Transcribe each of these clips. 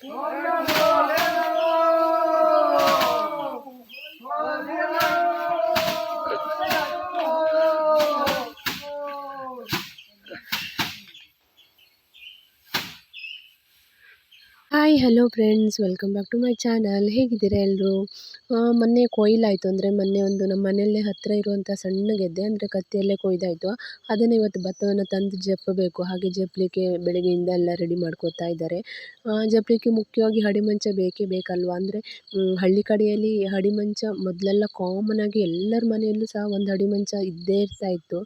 Glory. Hello friends, welcome back to my channel. ಹೇಗಿದ್ದೀರಾ ಎಲ್ಲರೂ ಮೊನ್ನೆ ಕೊಯ್ಲಾಯಿತು. ಅಂದರೆ ಮೊನ್ನೆ ಒಂದು ನಮ್ಮ ಮನೆಯಲ್ಲೇ ಹತ್ತಿರ ಇರುವಂಥ ಸಣ್ಣ ಗೆದ್ದೆ, ಅಂದರೆ ಕತ್ತಿಯಲ್ಲೇ ಕೊಯ್ದಾಯಿತು. ಅದನ್ನು ಇವತ್ತು ಭತ್ತವನ್ನು ತಂದು ಜಪ್ಪಬೇಕು ಹಾಗೆ ಜಪ್ಪಲಿಕ್ಕೆ ಬೆಳಗ್ಗೆಯಿಂದ ಎಲ್ಲ ರೆಡಿ ಮಾಡ್ಕೋತಾ ಇದ್ದಾರೆ. ಜಪ್ಪಲಿಕ್ಕೆ ಮುಖ್ಯವಾಗಿ ಹಡಿಮಂಚ ಬೇಕೇ ಬೇಕಲ್ವ? ಅಂದರೆ ಹಳ್ಳಿ ಕಡೆಯಲ್ಲಿ ಹಡಿಮಂಚ ಮೊದಲೆಲ್ಲ ಕಾಮನ್ ಆಗಿ ಎಲ್ಲರ ಮನೆಯಲ್ಲೂ ಸಹ ಒಂದು ಹಡಿಮಂಚ ಇದ್ದೇ ಇರ್ತಾ ಇತ್ತು.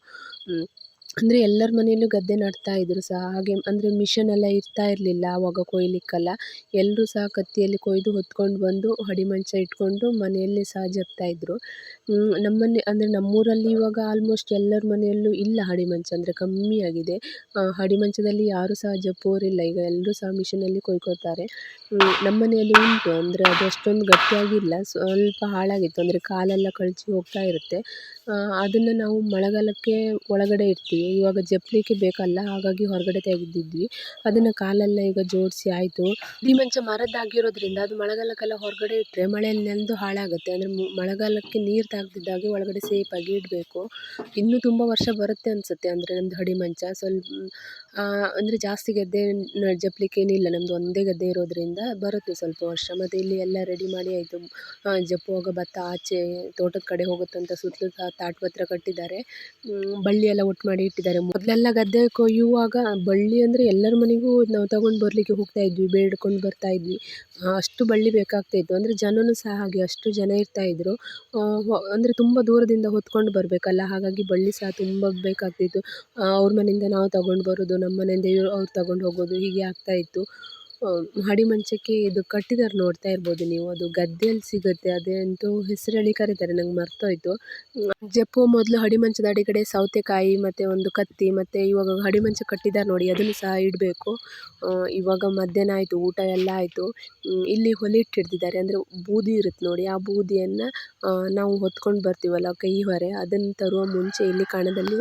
ಅಂದರೆ ಎಲ್ಲರ ಮನೆಯಲ್ಲೂ ಗದ್ದೆ ನಡ್ತಾ ಇದ್ದರು ಸಹ. ಹಾಗೆ ಅಂದರೆ ಮಿಷನ್ ಎಲ್ಲ ಇರ್ತಾ ಇರಲಿಲ್ಲ ಆವಾಗ ಕೊಯ್ಲಿಕ್ಕೆಲ್ಲ. ಎಲ್ಲರೂ ಸಹ ಕತ್ತಿಯಲ್ಲಿ ಕೊಯ್ದು ಹೊತ್ಕೊಂಡು ಬಂದು ಹಡಿಮಂಚ ಇಟ್ಕೊಂಡು ಮನೆಯಲ್ಲೇ ಸಹ ಜಪ್ತಾ ಇದ್ದರು ನಮ್ಮನೆ ಅಂದರೆ ನಮ್ಮೂರಲ್ಲಿ ಇವಾಗ ಆಲ್ಮೋಸ್ಟ್ ಎಲ್ಲರ ಮನೆಯಲ್ಲೂ ಇಲ್ಲ ಹಡಿಮಂಚ. ಅಂದರೆ ಕಮ್ಮಿ ಆಗಿದೆ. ಹಡಿಮಂಚದಲ್ಲಿ ಯಾರೂ ಸಹ ಜಪ್ಪೋರಿಲ್ಲ ಈಗ ಎಲ್ಲರೂ ಸಹ ಮಿಷನಲ್ಲಿ ಕೊಯ್ಕೊತಾರೆ ನಮ್ಮ ಮನೆಯಲ್ಲಿ ಉಂಟು. ಅಂದರೆ ಅದು ಅಷ್ಟೊಂದು ಗಟ್ಟಿಯಾಗಿಲ್ಲ. ಸ್ವಲ್ಪ ಹಾಳಾಗಿತ್ತು. ಅಂದರೆ ಕಾಲೆಲ್ಲ ಕಳಚಿ ಹೋಗ್ತಾ ಇರುತ್ತೆ. ಅದನ್ನು ನಾವು ಮಳೆಗಾಲಕ್ಕೆ ಒಳಗಡೆ ಇಡ್ತೀವಿ. ಇವಾಗ ಜಪ್ಪಲಿಕ್ಕೆ ಬೇಕಲ್ಲ, ಹಾಗಾಗಿ ಹೊರಗಡೆ ತೆಗೆದಿದ್ವಿ. ಅದನ್ನು ಕಾಲೆಲ್ಲ ಈಗ ಜೋಡಿಸಿ ಆಯಿತು. ಮಂಚ ಮರದ್ದಾಗಿರೋದ್ರಿಂದ ಅದು ಮಳೆಗಾಲಕ್ಕೆಲ್ಲ ಹೊರಗಡೆ ಇಟ್ಟರೆ ಮಳೆಯಲ್ಲಿ ನೆಂದು ಹಾಳಾಗುತ್ತೆ. ಅಂದರೆ ಮಳೆಗಾಲಕ್ಕೆ ನೀರು ತಾಗದಿದ್ದಾಗೆ ಒಳಗಡೆ ಸೇಫಾಗಿ ಇಡಬೇಕು. ಇನ್ನೂ ತುಂಬ ವರ್ಷ ಬರುತ್ತೆ ಅನಿಸುತ್ತೆ. ಅಂದರೆ ನಮ್ಮದು ಹಡಿ ಮಂಚ ಸ್ವಲ್ಪ ಅಂದರೆ ಜಾಸ್ತಿ ಗದ್ದೆ ಜಪ್ಪಲಿಕ್ಕೆ ಏನಿಲ್ಲ. ನಮ್ಮದು ಒಂದೇ ಗದ್ದೆ ಇರೋದರಿಂದ ಬರುತ್ತೆ ಸ್ವಲ್ಪ ವರ್ಷ. ಮತ್ತು ಇಲ್ಲಿ ಎಲ್ಲ ರೆಡಿ ಮಾಡಿ ಆಯಿತು. ಜಪ್ಪುವಾಗ ಭತ್ತ ಆಚೆ ತೋಟದ ಕಡೆ ಹೋಗುತ್ತಂತ ಸುತ್ತಲೂ ತಾಟ್ ಪತ್ರ ಕಟ್ಟಿದ್ದಾರೆ. ಬಳ್ಳಿ ಎಲ್ಲ ಒಟ್ಟು ಮಾಡಿ ಇಟ್ಟಿದ್ದಾರೆ. ಮೊದಲೆಲ್ಲ ಗದ್ದೆ ಕೊಯ್ಯುವಾಗ ಬಳ್ಳಿ ಅಂದರೆ ಎಲ್ಲರ ಮನೆಗೂ ನಾವು ತಗೊಂಡು ಬರಲಿಕ್ಕೆ ಹೋಗ್ತಾ ಇದ್ವಿ, ಬೇಡ್ಕೊಂಡು ಬರ್ತಾ ಇದ್ವಿ. ಅಷ್ಟು ಬಳ್ಳಿ ಬೇಕಾಗ್ತಾ ಇತ್ತು. ಅಂದರೆ ಜನನೂ ಸಹ ಹಾಗೆ, ಅಷ್ಟು ಜನ ಇರ್ತಾ ಇದ್ದರು ಅಂದರೆ ತುಂಬ ದೂರದಿಂದ ಹೊತ್ಕೊಂಡು ಬರಬೇಕಲ್ಲ, ಹಾಗಾಗಿ ಬಳ್ಳಿ ಸಹ ತುಂಬ ಬೇಕಾಗ್ತಿತ್ತು ಅವ್ರ ಮನೆಯಿಂದ ನಾವು ತಗೊಂಡು ಬರೋದು, ನಮ್ಮ ಮನೆಯಿಂದ ಇವ್ರು, ಅವ್ರು ತಗೊಂಡು ಹೋಗೋದು ಹೀಗೆ ಆಗ್ತಾ ಇತ್ತು. ಹಡಿ ಮಂಚಕ್ಕೆ ಇದು ಕಟ್ಟಿದ್ದಾರೆ ನೋಡ್ತಾ ಇರ್ಬೋದು ನೀವು. ಅದು ಗದ್ದೆಯಲ್ಲಿ ಸಿಗುತ್ತೆ. ಅದಂತೂ ಹೆಸರು ಕರೀತಾರೆ. ನಂಗೆ ಮರ್ತೋಯ್ತು. ಜಪ್ಪು ಮೊದಲು ಹಡಿಮಂಚದ ಅಡಿಗಡೆ ಸೌತೆಕಾಯಿ ಮತ್ತು ಒಂದು ಕತ್ತಿ ಮತ್ತು ಇವಾಗ ಹಡಿಮಂಚ ಕಟ್ಟಿದ್ದಾರೆ ನೋಡಿ. ಅದನ್ನು ಸಹ ಇಡಬೇಕು. ಇವಾಗ ಮಧ್ಯಾಹ್ನ ಆಯಿತು. ಊಟ ಎಲ್ಲ ಆಯಿತು. ಇಲ್ಲಿ ಹೊಲೆ ಹಿಡ್ದಿದ್ದಾರೆ ಅಂದರೆ ಬೂದಿ ಇರುತ್ತೆ ನೋಡಿ. ಆ ಬೂದಿಯನ್ನು ನಾವು ಹೊತ್ಕೊಂಡು ಬರ್ತೀವಲ್ಲ ಕೈ ಹೊರೆ, ಅದನ್ನು ತರುವ ಮುಂಚೆ ಇಲ್ಲಿ ಕಣದಲ್ಲಿ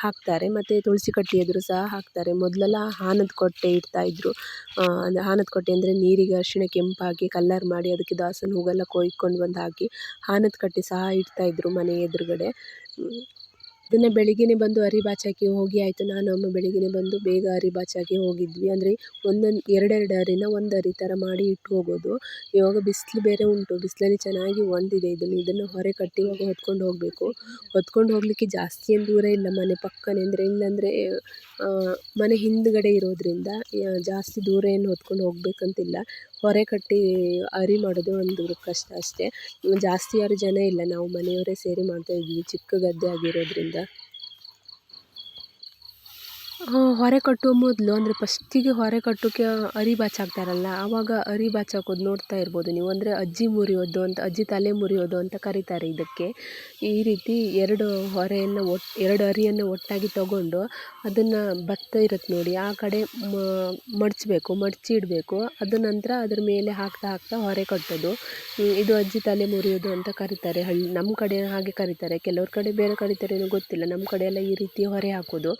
ಹಾಕ್ತಾರೆ. ಮತ್ತು ತುಳಸಿ ಕಟ್ಟಿ ಎದುರು ಸಹ ಹಾಕ್ತಾರೆ. ಮೊದಲೆಲ್ಲ ಹಾನದ ಕೊಟ್ಟೆ ಇಡ್ತಾಯಿದ್ರು ಅಂದರೆ ಹಾನದ ಕೊಟ್ಟೆ ಅಂದರೆ ನೀರಿಗೆ ಅರಿಶಿಣ ಕೆಂಪಾಗಿ ಕಲ್ಲರ್ ಮಾಡಿ ಅದಕ್ಕೆ ದಾಸನ ಹೂವೆಲ್ಲ ಕೊಯ್ಕೊಂಡು ಬಂದು ಹಾಕಿ ಹಾನದ ಕಟ್ಟೆ ಸಹ ಇಡ್ತಾಯಿದ್ರು ಮನೆ ಎದುರುಗಡೆ. ದಿನ ಬೆಳಿಗ್ಗೆನೆ ಬಂದು ಅರಿಬಾಚಕ್ಕೆ ಹೋಗಿ ಆಯಿತು. ನಾನು ಅಮ್ಮ ಬೆಳಿಗ್ಗೆನೆ ಬಂದು ಬೇಗ ಅರಿಬಾಚಕ್ಕೆ ಹೋಗಿದ್ವಿ. ಅಂದರೆ ಒಂದೊಂದು ಎರಡೆರಡು ಅರಿನ ಒಂದು ಅರಿ ಥರ ಮಾಡಿ ಇಟ್ಟು ಹೋಗೋದು. ಇವಾಗ ಬಿಸಿಲು ಬೇರೆ ಉಂಟು. ಬಿಸಿಲಲ್ಲಿ ಚೆನ್ನಾಗಿ ಒಣದಿದೆ ಇದನ್ನು. ಇದನ್ನು ಹೊರೆ ಕಟ್ಟಿ ಇವಾಗ ಹೊತ್ಕೊಂಡು ಹೋಗಬೇಕು. ಹೊತ್ಕೊಂಡು ಹೋಗಲಿಕ್ಕೆ ಜಾಸ್ತಿ ಏನು ದೂರ ಇಲ್ಲ. ಮನೆ ಪಕ್ಕನೇ ಅಂದರೆ, ಇಲ್ಲಾಂದರೆ ಮನೆ ಹಿಂದುಗಡೆ ಇರೋದರಿಂದ ಜಾಸ್ತಿ ದೂರ ಏನು ಹೊತ್ಕೊಂಡು ಹೋಗಬೇಕಂತಿಲ್ಲ. ಹೊರೆ ಕಟ್ಟಿ ಅರಿ ಮಾಡೋದೇ ಒಂದು ಕಷ್ಟ ಅಷ್ಟೇ. ಜಾಸ್ತಿ ಯಾರು ಜನ ಇಲ್ಲ. ನಾವು ಮನೆಯವರೇ ಸೇರಿ ಮಾಡ್ತಾಯಿದ್ವಿ ಚಿಕ್ಕ ಗದ್ದೆ ಆಗಿರೋದ್ರಿಂದ. ಹೊರೆ ಕಟ್ಟುವ ಮೊದಲು, ಅಂದರೆ ಪಸ್ಟಿಗೆ ಹೊರೆ ಕಟ್ಟೋಕ್ಕೆ ಅರಿ ಬಾಚಾಕ್ತಾರಲ್ಲ, ಆವಾಗ ಅರಿ ಬಾಚಾಕೋದು ನೋಡ್ತಾ ಇರ್ಬೋದು ನೀವು. ಅಂದರೆ ಅಜ್ಜಿ ಮುರಿಯೋದು ಅಂತ, ಅಜ್ಜಿ ತಲೆ ಮುರಿಯೋದು ಅಂತ ಕರೀತಾರೆ ಇದಕ್ಕೆ. ಈ ರೀತಿ ಎರಡು ಹೊರೆಯನ್ನು ಒಟ್ಟು ಎರಡು ಅರಿಯನ್ನು ಒಟ್ಟಾಗಿ ತಗೊಂಡು ಅದನ್ನು ಭತ್ತ ಇರುತ್ತೆ ನೋಡಿ. ಆ ಕಡೆ ಮಡಚಬೇಕು, ಮಡಚಿ ಇಡಬೇಕು. ಅದ ನಂತರ ಅದ್ರ ಮೇಲೆ ಹಾಕ್ತಾ ಹಾಕ್ತಾ ಹೊರೆ ಕಟ್ಟೋದು. ಇದು ಅಜ್ಜಿ ತಲೆ ಮುರಿಯೋದು ಅಂತ ಕರೀತಾರೆ. ಹಳ್ಳಿ ನಮ್ಮ ಕಡೆ ಹಾಗೆ ಕರೀತಾರೆ. ಕೆಲವ್ರ ಕಡೆ ಬೇರೆ ಕರೀತಾರೇನೋ ಗೊತ್ತಿಲ್ಲ. ನಮ್ಮ ಕಡೆ ಎಲ್ಲ ಈ ರೀತಿ ಹೊರೆ ಹಾಕೋದು.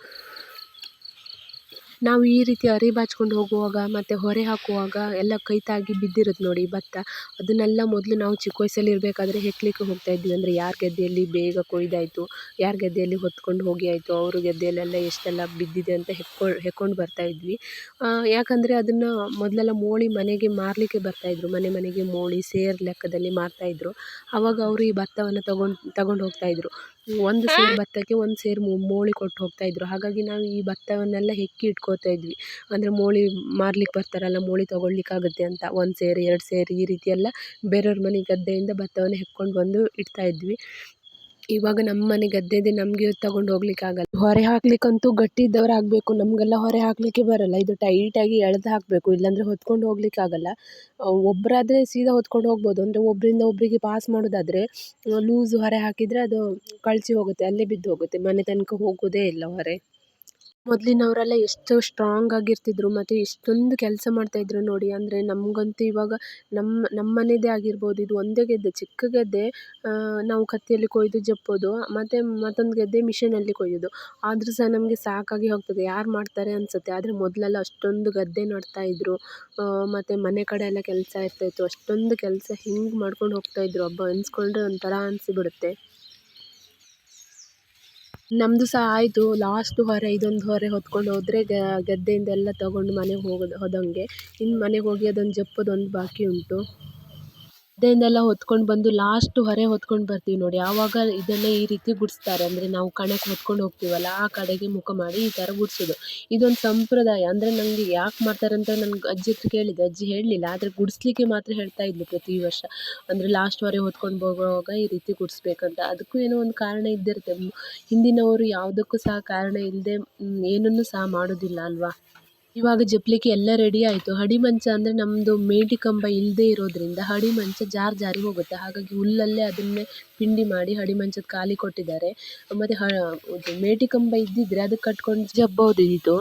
ನಾವು ಈ ರೀತಿ ಅರಿ ಬಾಚ್ಕೊಂಡು ಹೋಗುವಾಗ ಮತ್ತು ಹೊರೆ ಹಾಕುವಾಗ ಎಲ್ಲ ಕೈ ತಾಗಿ ಬಿದ್ದಿರುತ್ತೆ ನೋಡಿ ಭತ್ತ. ಅದನ್ನೆಲ್ಲ ಮೊದಲು ನಾವು ಚಿಕ್ಕ ವಯಸ್ಸಲ್ಲಿ ಇರಬೇಕಾದ್ರೆ ಹೆಕ್ಲಿಕ್ಕೆ ಹೋಗ್ತಾ ಇದ್ವಿ. ಅಂದರೆ ಯಾರ ಗದ್ದೆಯಲ್ಲಿ ಬೇಗ ಕೊಯ್ದಾಯಿತು, ಯಾರ ಗದ್ದೆಯಲ್ಲಿ ಹೊತ್ಕೊಂಡು ಹೋಗಿ ಆಯಿತು, ಅವ್ರ ಗದ್ದೆಯಲ್ಲೆಲ್ಲ ಎಷ್ಟೆಲ್ಲ ಬಿದ್ದಿದೆ ಅಂತ ಹೆಕ್ಕೊಂಡು ಹೆಕ್ಕೊಂಡು ಬರ್ತಾ ಇದ್ವಿ. ಯಾಕಂದರೆ ಅದನ್ನು ಮೊದಲೆಲ್ಲ ಮೋಳಿ ಮನೆಗೆ ಮಾರಲಿಕ್ಕೆ ಬರ್ತಾಯಿದ್ರು ಮನೆ ಮನೆಗೆ ಮೋಳಿ, ಸೇರು ಲೆಕ್ಕದಲ್ಲಿ ಮಾರ್ತಾಯಿದ್ರು ಆವಾಗ ಅವರು ಈ ಭತ್ತವನ್ನು ತಗೊಂಡು ತಗೊಂಡು ಹೋಗ್ತಾಯಿದ್ರು ಒಂದು ಸೇರು ಭತ್ತಕ್ಕೆ ಒಂದು ಸೇರು ಮೋಳಿ ಕೊಟ್ಟು ಹೋಗ್ತಾಯಿದ್ರು ಹಾಗಾಗಿ ನಾವು ಈ ಭತ್ತವನ್ನೆಲ್ಲ ಹೆಕ್ಕಿ ಇಟ್ಕೋತಾ ಇದ್ವಿ. ಅಂದರೆ ಮೋಳಿ ಮಾರ್ಲಿಕ್ಕೆ ಬರ್ತಾರಲ್ಲ ಮೋಳಿ ತೊಗೊಳ್ಳಿಕ್ಕಾಗುತ್ತೆ ಅಂತ. ಒಂದು ಸೇರು ಎರಡು ಸೇರು ಈ ರೀತಿಯೆಲ್ಲ ಎಲ್ಲ ಬೇರೆಯವ್ರ ಮನೆ ಗದ್ದೆಯಿಂದ ಭತ್ತವನ್ನು ಹೆಕ್ಕೊಂಡು ಬಂದು ಇಡ್ತಾ ಇದ್ವಿ. ಇವಾಗ ನಮ್ಮ ಮನೆ ಗದ್ದೆ ಇದೆ ನಮಗೆ ತಗೊಂಡು ಹೋಗ್ಲಿಕ್ಕೆ ಆಗಲ್ಲ. ಹೊರೆ ಹಾಕ್ಲಿಕ್ಕಂತೂ ಗಟ್ಟಿ ಇದ್ದವ್ರು ಆಗಬೇಕು. ನಮಗೆಲ್ಲ ಹೊರೆ ಹಾಕಲಿಕ್ಕೆ ಬರಲ್ಲ. ಇದು ಟೈಟಾಗಿ ಎಳೆದು ಹಾಕಬೇಕು. ಇಲ್ಲಾಂದರೆ ಹೊತ್ಕೊಂಡು ಹೋಗ್ಲಿಕ್ಕೆ ಆಗಲ್ಲ. ಒಬ್ಬರಾದ್ರೆ ಸೀದಾ ಹೊತ್ಕೊಂಡು ಹೋಗ್ಬೋದು. ಅಂದರೆ ಒಬ್ಬರಿಂದ ಒಬ್ಬರಿಗೆ ಪಾಸ್ ಮಾಡೋದಾದರೆ ಲೂಸ್ ಹೊರೆ ಹಾಕಿದರೆ ಅದು ಕಳಚಿ ಹೋಗುತ್ತೆ. ಅಲ್ಲೇ ಬಿದ್ದು ಹೋಗುತ್ತೆ. ಮನೆ ತನಕ ಹೋಗೋದೇ ಇಲ್ಲ ಹೊರೆ. ಮೊದಲಿನವರೆಲ್ಲ ಎಷ್ಟು ಸ್ಟ್ರಾಂಗ್ ಆಗಿರ್ತಿದ್ರು ಮತ್ತು ಎಷ್ಟೊಂದು ಕೆಲಸ ಮಾಡ್ತಾಯಿದ್ರು ನೋಡಿ. ಅಂದರೆ ನಮಗಂತೂ ಇವಾಗ ನಮ್ಮ ನಮ್ಮ ಮನೆಯದೇ ಆಗಿರ್ಬೋದು. ಇದು ಒಂದೇ ಗದ್ದೆ, ಚಿಕ್ಕ ಗದ್ದೆ ನಾವು ಕತ್ತಿಯಲ್ಲಿ ಕೊಯ್ದು ಜಪ್ಪೋದು, ಮತ್ತು ಮತ್ತೊಂದು ಗದ್ದೆ ಮಿಷಿನಲ್ಲಿ ಕೊಯ್ಯೋದು. ಆದರೂ ಸಹ ನಮಗೆ ಸಾಕಾಗಿ ಹೋಗ್ತದೆ. ಯಾರು ಮಾಡ್ತಾರೆ ಅನಿಸುತ್ತೆ. ಆದರೆ ಮೊದಲೆಲ್ಲ ಅಷ್ಟೊಂದು ಗದ್ದೆ ನಡ್ತಾಯಿದ್ರು ಮತ್ತು ಮನೆ ಕಡೆ ಎಲ್ಲ ಕೆಲಸ ಇರ್ತಾಯಿತ್ತು ಅಷ್ಟೊಂದು ಕೆಲಸ ಹಿಂಗೆ ಮಾಡ್ಕೊಂಡು ಹೋಗ್ತಾಯಿದ್ರು ಅಬ್ಬಾ ಅನ್ಸ್ಕೊಂಡ್ರೆ ಒಂಥರ ಅನಿಸಿಬಿಡುತ್ತೆ ನಮ್ಮದು ಸಹ ಆಯಿತು. ಲಾಸ್ಟ್ ಹೊರೆ, ಇದೊಂದು ಹೊರೆ ಹೊತ್ಕೊಂಡು ಹೋದರೆ ಗದ್ದೆಯಿಂದ ಎಲ್ಲ ತಗೊಂಡು ಮನೆಗೆ ಹೋಗೋದು, ಹೋದಂಗೆ. ಇನ್ನು ಮನೆಗೆ ಹೋಗಿ ಅದೊಂದು ಜಪ್ಪದೊಂದು ಬಾಕಿ ಉಂಟು. ಗದ್ದೆಯಿಂದೆಲ್ಲ ಹೊತ್ಕೊಂಡು ಬಂದು ಲಾಸ್ಟ್ ಹೊರೆ ಹೊತ್ಕೊಂಡು ಬರ್ತೀವಿ ನೋಡಿ. ಆವಾಗ ಇದನ್ನೇ ಈ ರೀತಿ ಗುಡಿಸ್ತಾರೆ. ಅಂದರೆ ನಾವು ಕಣಕ್ಕೆ ಹೊತ್ಕೊಂಡು ಹೋಗ್ತೀವಲ್ಲ, ಆ ಕಡೆಗೆ ಮುಖ ಮಾಡಿ ಈ ಥರ ಗುಡಿಸೋದು. ಇದೊಂದು ಸಂಪ್ರದಾಯ. ಅಂದರೆ ನನಗೆ ಯಾಕೆ ಮಾಡ್ತಾರೆ ಅಂತ ನನ್ಗೆ ಅಜ್ಜಿ ಹತ್ರ ಕೇಳಿದೆ. ಅಜ್ಜಿ ಹೇಳಲಿಲ್ಲ, ಆದರೆ ಗುಡಿಸ್ಲಿಕ್ಕೆ ಮಾತ್ರ ಹೇಳ್ತಾ ಇದ್ಲು ಪ್ರತಿ ವರ್ಷ. ಅಂದರೆ ಲಾಸ್ಟ್ ಹೊರೆ ಹೊತ್ಕೊಂಡು ಹೋಗುವಾಗ ಈ ರೀತಿ ಗುಡಿಸ್ಬೇಕಂತ. ಅದಕ್ಕೂ ಏನೋ ಒಂದು ಕಾರಣ ಇದ್ದಿರುತ್ತೆ. ಹಿಂದಿನವರು ಯಾವುದಕ್ಕೂ ಸಹ ಕಾರಣ ಇಲ್ಲದೆ ಏನನ್ನೂ ಸಹ ಮಾಡೋದಿಲ್ಲ ಅಲ್ವಾ? ಇವಾಗ ಜಪ್ಲಿಕ್ಕೆ ಎಲ್ಲ ರೆಡಿ ಆಯಿತು ಹಡಿ ಮಂಚ ಅಂದರೆ ನಮ್ಮದು ಮೇಟಿ ಕಂಬ ಇಲ್ಲದೇ ಇರೋದರಿಂದ ಹಡಿ ಮಂಚ ಜಾರಿ ಜಾರಿ ಹೋಗುತ್ತೆ ಹಾಗಾಗಿ ಹುಲ್ಲಲ್ಲೇ ಅದನ್ನೇ ಪಿಂಡಿ ಮಾಡಿ ಹಡಿ ಮಂಚದ ಖಾಲಿ ಕೊಟ್ಟಿದ್ದಾರೆ ಮತ್ತು ಹ ಇದು ಮೇಟಿ ಕಂಬ ಇದ್ದಿದ್ದರೆ ಅದಕ್ಕೆ ಕಟ್ಕೊಂಡು ಜಪ್ಪಬಹುದಿತ್ತು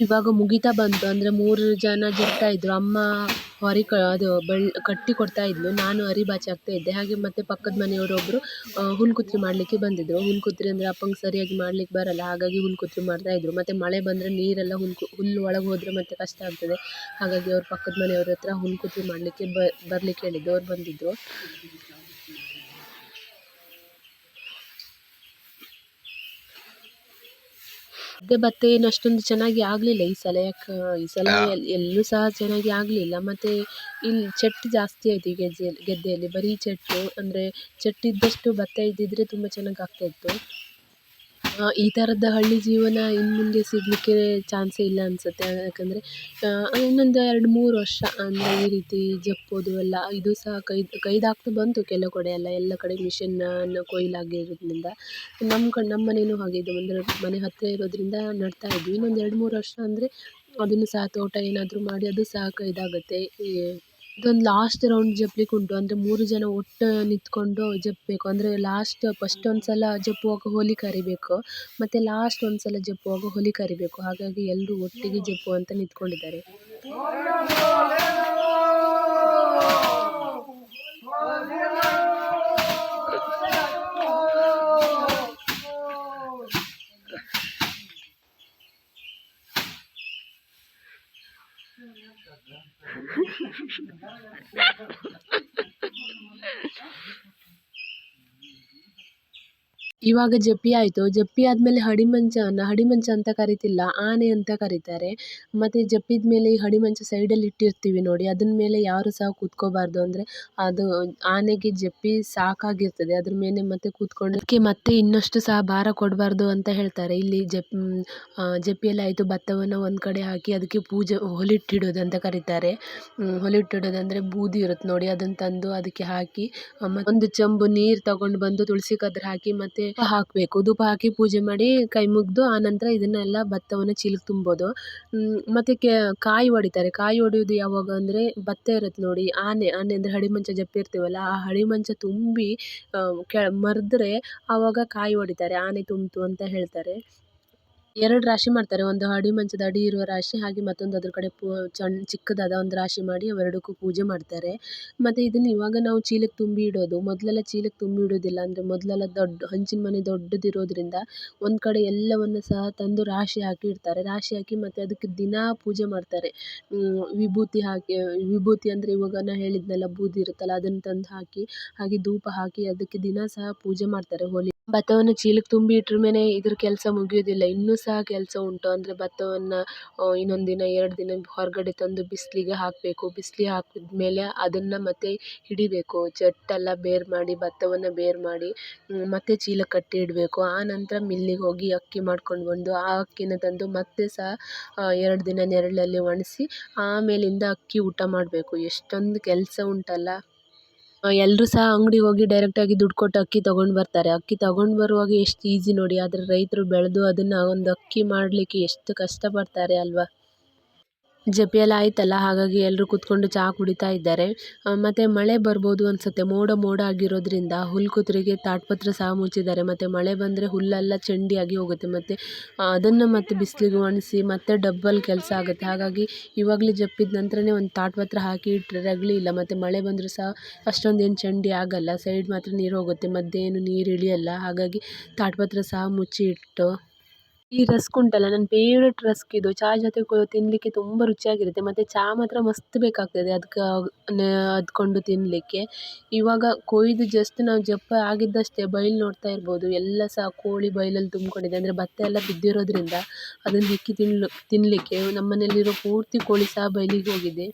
ಇವಾಗ ಮುಗಿತಾ ಬಂತು. ಅಂದರೆ ಮೂರು ಜನ ಜರ್ತಾ ಇದ್ದರು ಅಮ್ಮ ಹೊರಿ ಕ, ಅದು ಬಳ್ ಕಟ್ಟಿ ಕೊಡ್ತಾ ನಾನು ಅರಿಬಾಚಿ ಹಾಕ್ತಾ ಇದ್ದೆ. ಹಾಗೆ ಮತ್ತು ಪಕ್ಕದ ಮನೆಯವರು ಒಬ್ಬರು ಹುಲ್ಕುತ್ರಿ ಮಾಡಲಿಕ್ಕೆ ಬಂದಿದ್ದರು ಹುಲ್ಕುತ್ರಿ ಅಂದರೆ ಅಪ್ಪಂಗೆ ಸರಿಯಾಗಿ ಮಾಡ್ಲಿಕ್ಕೆ ಬರಲ್ಲ. ಹಾಗಾಗಿ ಹುನ್ಕುತ್ರ ಮಾಡ್ತಾ ಇದ್ದರು ಮತ್ತು ಮಳೆ ಬಂದರೆ ನೀರೆಲ್ಲ ಹುಲ್ಕು ಹುಲ್ಲು ಒಳಗೆ ಹೋದರೆ ಮತ್ತೆ ಕಷ್ಟ ಆಗ್ತದೆ. ಹಾಗಾಗಿ ಅವ್ರು ಪಕ್ಕದ ಮನೆಯವ್ರ ಹತ್ರ ಹುಲ್ಕುತ್ರಿ ಮಾಡಲಿಕ್ಕೆ ಬರಲಿಕ್ಕೆ ಹೇಳಿದ್ದು. ಅವ್ರು ಬಂದಿದ್ದರು ಗದ್ದೆ ಭತ್ತ ಏನು ಅಷ್ಟೊಂದು ಚೆನ್ನಾಗಿ ಆಗಲಿಲ್ಲ ಈ ಸಲ ಯಾಕ ಈ ಸಲ ಎಲ್ಲೂ ಸಹ ಚೆನ್ನಾಗಿ ಆಗಲಿಲ್ಲ. ಮತ್ತೆ ಇಲ್ಲಿ ಚೆಟ್ಟು ಜಾಸ್ತಿ ಆಯ್ತು ಈ ಗೆಜ್ಜೆಯಲ್ಲಿ ಗದ್ದೆಯಲ್ಲಿ. ಬರೀ ಚಟ್ಟು ಅಂದ್ರೆ ಚಟ್ಟಿ ಇದ್ದಷ್ಟು ಭತ್ತ ಇದ್ದಿದ್ರೆ ತುಂಬಾ ಚೆನ್ನಾಗಿ ಆಗ್ತಾಯಿತ್ತು ಈ ಥರದ ಹಳ್ಳಿ ಜೀವನ ಇನ್ನು ಮುಂದೆ ಸಿಗಲಿಕ್ಕೆ ಚಾನ್ಸೇ ಇಲ್ಲ ಅನಿಸುತ್ತೆ. ಯಾಕಂದರೆ ಇನ್ನೊಂದು ಎರಡು ಮೂರು ವರ್ಷ ಅಂದರೆ ಈ ರೀತಿ ಜಪ್ಪೋದು ಎಲ್ಲ, ಇದು ಸಹ ಕೈದು ಕೈದಾಗ್ತಾ ಬಂತು ಕೆಲವು ಕಡೆ ಎಲ್ಲ ಎಲ್ಲ ಕಡೆ ಮಿಷಿನ್ನ ಕೊಯ್ಲಾಗಿರೋದ್ರಿಂದ ನಮ್ಮ ಕ ನಮ್ಮ ಮನೆಯೂ ಹಾಗೆ ಇದು. ಅಂದರೆ ಮನೆ ಹತ್ತಿರ ಇರೋದರಿಂದ ನಡ್ತಾ ಇದ್ವಿ. ಇನ್ನೊಂದು ಎರಡು ಮೂರು ವರ್ಷ ಅಂದರೆ ಅದನ್ನು ಸಹ ತೋಟ ಏನಾದರೂ ಮಾಡಿ, ಅದು ಸಹ ಕೈದಾಗುತ್ತೆ. ಇದೊಂದು ಲಾಸ್ಟ್ ರೌಂಡ್ ಜಪ್ಲಿಕ್ಕೆ ಉಂಟು. ಅಂದ್ರೆ ಮೂರು ಜನ ಒಟ್ಟು ನಿಂತ್ಕೊಂಡು ಜಪ್ಬೇಕು. ಅಂದ್ರೆ ಲಾಸ್ಟ್ ಫಸ್ಟ್ ಒಂದು ಸಲ ಜಪ್ಪುವಾಗ ಹೋಲಿ ಕರಿಬೇಕು. ಮತ್ತೆ ಲಾಸ್ಟ್ ಒಂದು ಸಲ ಜಪ್ಪುವಾಗ ಹೋಲಿ ಕರಿಬೇಕು. ಹಾಗಾಗಿ ಎಲ್ಲರೂ ಒಟ್ಟಿಗೆ ಜಪ್ಪುವಂತ ನಿಂತ್ಕೊಂಡಿದ್ದಾರೆ. ಇವಾಗ ಜಪ್ಪಿ ಆಯಿತು. ಜಪ್ಪಿ ಆದಮೇಲೆ ಹಡಿಮಂಚನ ಹಡಿಮಂಚ ಅಂತ ಕರಿತಿಲ್ಲ, ಆನೆ ಅಂತ ಕರೀತಾರೆ. ಮತ್ತು ಜಪ್ಪಿದ ಮೇಲೆ ಈ ಹಡಿಮಂಚ ಸೈಡಲ್ಲಿ ಇಟ್ಟಿರ್ತೀವಿ ನೋಡಿ ಅದನ್ನ ಮೇಲೆ ಯಾರು ಸಹ ಕೂತ್ಕೋಬಾರ್ದು ಅಂದರೆ ಅದು ಆನೆಗೆ ಜಪ್ಪಿ ಸಾಕಾಗಿರ್ತದೆ. ಅದ್ರ ಮೇಲೆ ಮತ್ತೆ ಕೂತ್ಕೊಂಡಕ್ಕೆ ಮತ್ತೆ ಇನ್ನಷ್ಟು ಸಹ ಭಾರ ಕೊಡಬಾರ್ದು ಅಂತ ಹೇಳ್ತಾರೆ. ಇಲ್ಲಿ ಜಪ್ ಜಪ್ಪಿಯಲ್ಲಿ ಆಯಿತು ಭತ್ತವನ್ನು ಒಂದು ಕಡೆ ಹಾಕಿ ಅದಕ್ಕೆ ಪೂಜೆ, ಹೊಲಿಟ್ಟಿಡೋದು ಅಂತ ಕರೀತಾರೆ. ಹೊಲಿಟ್ಟಿಡೋದು ಅಂದರೆ ಬೂದಿ ಇರುತ್ತೆ ನೋಡಿ ಅದನ್ನು ತಂದು ಅದಕ್ಕೆ ಹಾಕಿ ಒಂದು ಚಂಬು ನೀರು ತಗೊಂಡು ಬಂದು ತುಳಸಿ ಕದ್ರ ಹಾಕಿ ಮತ್ತು ಹಾಕಬೇಕು. ಧೂಪ ಹಾಕಿ ಪೂಜೆ ಮಾಡಿ ಕೈ ಮುಗಿದು ಆನಂತರ ಇದನ್ನೆಲ್ಲ ಭತ್ತವನ್ನು ಚೀಲಕ್ಕೆ ತುಂಬೋದು. ಮತ್ತು ಕಾಯಿ ಹೊಡಿತಾರೆ. ಕಾಯಿ ಹೊಡೆಯೋದು ಯಾವಾಗ ಅಂದರೆ ಭತ್ತ ಇರುತ್ತೆ ನೋಡಿ. ಆನೆ ಆನೆ ಅಂದರೆ ಹಡಿಮಂಚ ಜಪ್ಪಿರ್ತೀವಲ್ಲ ಆ ಹಡಿಮಂಚ ತುಂಬಿ ಕೆ ಮರೆದ್ರೆ ಆವಾಗ ಕಾಯಿ ಹೊಡಿತಾರೆ. ಆನೆ ತುಂಬಿತು ಅಂತ ಹೇಳ್ತಾರೆ. ಎರಡು ರಾಶಿ ಮಾಡ್ತಾರೆ. ಒಂದು ಅಡಿ ಮಂಚದ ಅಡಿ ಇರುವ ರಾಶಿ ಹಾಗೆ ಮತ್ತೊಂದು ಅದ್ರ ಕಡೆ ಪೂ ಚಣ್ ಚಿಕ್ಕದಾದ ಒಂದು ರಾಶಿ ಮಾಡಿ ಅವೆರಡಕ್ಕೂ ಪೂಜೆ ಮಾಡ್ತಾರೆ. ಮತ್ತು ಇದನ್ನು ಇವಾಗ ನಾವು ಚೀಲಕ್ಕೆ ತುಂಬಿ ಇಡೋದು. ಮೊದಲೆಲ್ಲ ಚೀಲಕ್ಕೆ ತುಂಬಿ ಇಡೋದಿಲ್ಲ. ಅಂದರೆ ಮೊದಲೆಲ್ಲ ದೊಡ್ಡ, ಹಂಚಿನ ಮನೆ ದೊಡ್ಡದಿರೋದ್ರಿಂದ ಒಂದು ಕಡೆ ಎಲ್ಲವನ್ನು ಸಹ ತಂದು ರಾಶಿ ಹಾಕಿ ಇಡ್ತಾರೆ. ರಾಶಿ ಹಾಕಿ ಮತ್ತು ಅದಕ್ಕೆ ದಿನಾ ಪೂಜೆ ಮಾಡ್ತಾರೆ. ವಿಭೂತಿ ಹಾಕಿ, ವಿಭೂತಿ ಅಂದರೆ ಇವಾಗ ನಾ ಹೇಳಿದ್ನಲ್ಲ, ಬೂದಿ ಇರುತ್ತಲ್ಲ ಅದನ್ನು ತಂದು ಹಾಕಿ, ಹಾಗೆ ಧೂಪ ಹಾಕಿ ಅದಕ್ಕೆ ದಿನ ಸಹ ಪೂಜೆ ಮಾಡ್ತಾರೆ ಹೋಲಿ ಭತ್ತವನ್ನು ಚೀಲಕ್ಕೆ ತುಂಬಿ ಇಟ್ರ ಮೇಲೆ ಇದ್ರ ಕೆಲಸ ಮುಗಿಯೋದಿಲ್ಲ. ಇನ್ನೂ ಸಹ ಕೆಲಸ ಉಂಟು. ಅಂದರೆ ಭತ್ತವನ್ನು ಇನ್ನೊಂದು ದಿನ, ಎರಡು ದಿನ ಹೊರಗಡೆ ತಂದು ಬಿಸಿಲಿಗೆ ಹಾಕಬೇಕು. ಬಿಸ್ಲಿಗೆ ಹಾಕಿದ ಮೇಲೆ ಅದನ್ನು ಮತ್ತೆ ಹಿಡಿಬೇಕು. ಜಟ್ಟೆಲ್ಲ ಬೇರು ಮಾಡಿ ಭತ್ತವನ್ನು ಬೇರು ಮಾಡಿ ಮತ್ತೆ ಚೀಲಕ್ಕೆ ಕಟ್ಟಿ ಇಡಬೇಕು. ಆ ನಂತರ ಮಿಲ್ಲಿಗೆ ಹೋಗಿ ಅಕ್ಕಿ ಮಾಡ್ಕೊಂಡು ಬಂದು ಆ ಅಕ್ಕಿನ ತಂದು ಮತ್ತೆ ಸಹ ಎರಡು ದಿನ ನೆರಳಲ್ಲಿ ಒಣಸಿ ಆಮೇಲಿಂದ ಅಕ್ಕಿ ಊಟ ಮಾಡಬೇಕು. ಎಷ್ಟೊಂದು ಕೆಲಸ ಉಂಟಲ್ಲ. ಎಲ್ಲರೂ ಸಹ ಅಂಗಡಿಗೆ ಹೋಗಿ ಡೈರೆಕ್ಟಾಗಿ ದುಡ್ಡು ಕೊಟ್ಟು ಅಕ್ಕಿ ತಗೊಂಡು ಬರ್ತಾರೆ. ಅಕ್ಕಿ ತಗೊಂಡು ಬರುವಾಗ ಎಷ್ಟು ಈಸಿ ನೋಡಿ. ಆದರೆ ರೈತರು ಬೆಳೆದು ಅದನ್ನು ಒಂದು ಅಕ್ಕಿ ಮಾಡಲಿಕ್ಕೆ ಎಷ್ಟು ಕಷ್ಟಪಡ್ತಾರೆ ಅಲ್ವಾ? ಎಲ್ಲ ಆಯ್ತಲ್ಲ ಹಾಗಾಗಿ ಎಲ್ಲರೂ ಕೂತ್ಕೊಂಡು ಚಹಾ ಕುಡಿತಾ ಇದ್ದಾರೆ. ಮತ್ತು ಮಳೆ ಬರ್ಬೋದು ಅನ್ಸುತ್ತೆ. ಮೋಡ ಮೋಡ ಆಗಿರೋದ್ರಿಂದ ಹುಲ್ಕುದ್ರಿಗೆ ತಾಟ್ಪತ್ರ ಸಹ ಮುಚ್ಚಿದ್ದಾರೆ. ಮತ್ತು ಮಳೆ ಬಂದರೆ ಹುಲ್ಲೆಲ್ಲ ಚಂಡಿಯಾಗಿ ಹೋಗುತ್ತೆ. ಮತ್ತು ಅದನ್ನು ಮತ್ತೆ ಬಿಸಿಲಿಗೆ ಒಣಸಿ ಮತ್ತೆ ಡಬ್ಬಲ್ ಕೆಲಸ ಆಗುತ್ತೆ. ಹಾಗಾಗಿ ಇವಾಗಲೇ ಜಪ್ಪಿದ ನಂತರನೇ ಒಂದು ತಾಟ್ಪತ್ರ ಹಾಕಿ ಇಟ್ಟರೆ ರಗಳಿ ಇಲ್ಲ. ಮತ್ತು ಮಳೆ ಬಂದರೂ ಸಹ ಅಷ್ಟೊಂದೇನು ಚಂಡಿ ಆಗಲ್ಲ. ಸೈಡ್ ಮಾತ್ರ ನೀರು ಹೋಗುತ್ತೆ. ಮಧ್ಯೆ ಏನು ನೀರು ಇಳಿಯಲ್ಲ. ಹಾಗಾಗಿ ತಾಟ್ಪತ್ರ ಸಹ ಮುಚ್ಚಿ ಇಟ್ಟು ಈ ರಸ್ಕ್ ಉಂಟಲ್ಲ ನನ್ನ ಫೇವ್ರೆಟ್ ರಸ್ಕ್ ಇದು. ಚಹಾ ಜೊತೆ ತಿನ್ನಲಿಕ್ಕೆ ತುಂಬ ರುಚಿಯಾಗಿರುತ್ತೆ. ಮತ್ತು ಚಹಾ ಮಾತ್ರ ಮಸ್ತ್ ಬೇಕಾಗ್ತದೆ ಅದಕ್ಕೆ ಅದ್ಕೊಂಡು ತಿನ್ನಲಿಕ್ಕೆ ಇವಾಗ ಕೊಯ್ದು ಜಸ್ಟ್ ನಾವು ಜಪ್ಪ ಆಗಿದ್ದಷ್ಟೇ, ಬೈಲು ನೋಡ್ತಾ ಇರ್ಬೋದು. ಎಲ್ಲ ಸಹ ಕೋಳಿ ಬೈಲಲ್ಲಿ ತುಂಬಿಕೊಂಡಿದೆ. ಅಂದರೆ ಭತ್ತ ಎಲ್ಲ ಬಿದ್ದಿರೋದ್ರಿಂದ ಅದನ್ನು ಹೆಕ್ಕಿ ತಿನ್ಲು ತಿನ್ನಲಿಕ್ಕೆ ನಮ್ಮ ಮನೆಯಲ್ಲಿರೋ ಪೂರ್ತಿ ಕೋಳಿ ಸಹ ಬೈಲಿಗೆ ಹೋಗಿದೆ.